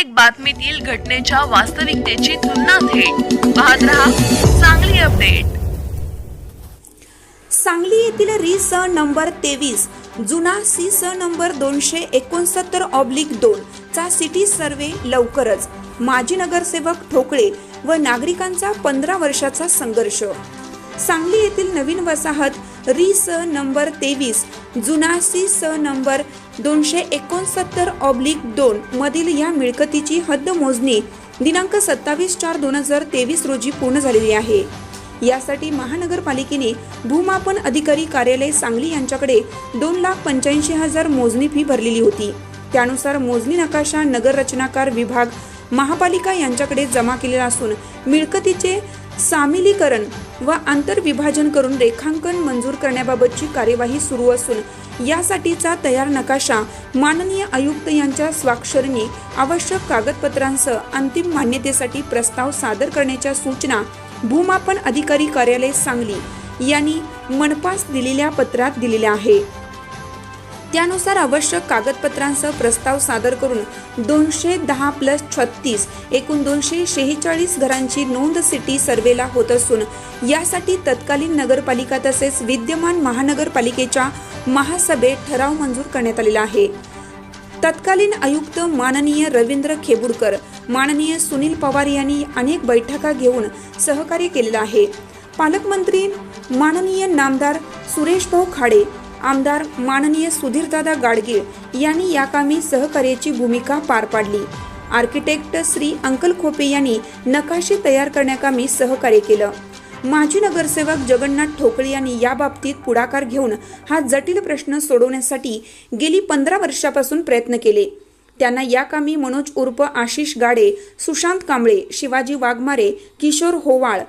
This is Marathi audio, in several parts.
प्रत्येक बातमीतील घटनेच्या वास्तविकतेची तुलना थेट. पाहत रहा चांगली अपडेट. सांगली येथील री स नंबर तेवीस जुना सी स नंबर दोनशे एकोणसत्तर ऑब्लिक दोन चा सिटी सर्वे लवकरच. माजी नगरसेवक ठोकळे व नागरिकांचा पंधरा वर्षाचा संघर्ष. सांगली येथील नवीन वसाहत री स नंबर तेवीस जुना सी स नंबर दोनशे एकोणसत्तर ऑब्लिक दोन मधील या मिळकतीची हद्द मोजणी दिनांक सत्तावीस चार दोन हजार तेवीस रोजी पूर्ण झालेली आहे. यासाठी महानगरपालिकेने भूमापन अधिकारी कार्यालय सांगली यांच्याकडे दोन लाख पंच्याऐंशी हजार मोजणी फी भरलेली होती. त्यानुसार मोजणी नकाशा नगर रचनाकार विभाग महापालिका यांच्याकडे जमा केलेला असून मिळकतीचे सामिलीकरण व आंतरविभाजन करून रेखांकन मंजूर करण्याबाबतची कार्यवाही सुरू असून यासाठीचा तयार नकाशा माननीय आयुक्त यांच्या स्वाक्षरीने आवश्यक कागदपत्रांसह अंतिम मान्यतेसाठी प्रस्ताव सादर करण्याच्या सूचना भूमापन अधिकारी कार्यालय सांगली यांनी मनपास दिलेल्या पत्रात दिलेल्या आहे. त्यानुसार आवश्यक कागदपत्रांसह प्रस्ताव सादर करून दोनशे दहा प्लस छत्तीस एकूण दोनशे शेहेचाळीस घरांची नोंद सिटी सर्वेला होत असून यासाठी तत्कालीन नगरपालिका तसेच विद्यमान महानगरपालिकेच्या महासभेत ठराव मंजूर करण्यात आलेला आहे. तत्कालीन आयुक्त माननीय रवींद्र खेबुडकर माननीय सुनील पवार यांनी अनेक बैठका घेऊन सहकार्य केलेलं आहे. पालकमंत्री माननीय नामदार सुरेश भाऊ खाडे आमदार माननीय सुधीरदादा गाडगीळ यांनी या कामी सहकार्याची भूमिका पार पाडली. आर्किटेक्ट श्री अंकल खोपे यांनी नकाशे तयार करण्याकामी सहकार्य केलं. माजी नगरसेवक जगन्नाथ ठोकळे यांनी या बाबतीत पुढाकार घेऊन हा जटिल प्रश्न सोडवण्यासाठी गेली पंधरा वर्षापासून प्रयत्न केले. त्यांना या कामी मनोज उर्फ आशिष गाडे सुशांत कांबळे शिवाजी वाघमारे किशोर होवाळ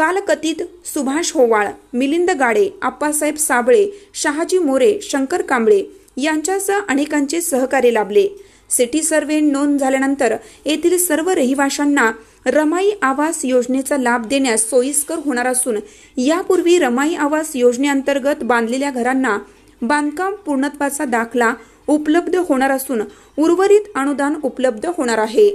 कालकथित सुभाष होवाळ मिलिंद गाडे आप्पासाहेब साबळे शहाजी मोरे शंकर कांबळे यांच्यासह अनेकांचे सहकार्य लाभले. सिटी सर्वे नोंद झाल्यानंतर येथील सर्व रहिवाशांना रमाई आवास योजनेचा लाभ देण्यास सोयीस्कर होणार असून यापूर्वी रमाई आवास योजनेअंतर्गत बांधलेल्या घरांना बांधकाम पूर्णत्वाचा दाखला उपलब्ध होणार असून उर्वरित अनुदान उपलब्ध होणार आहे.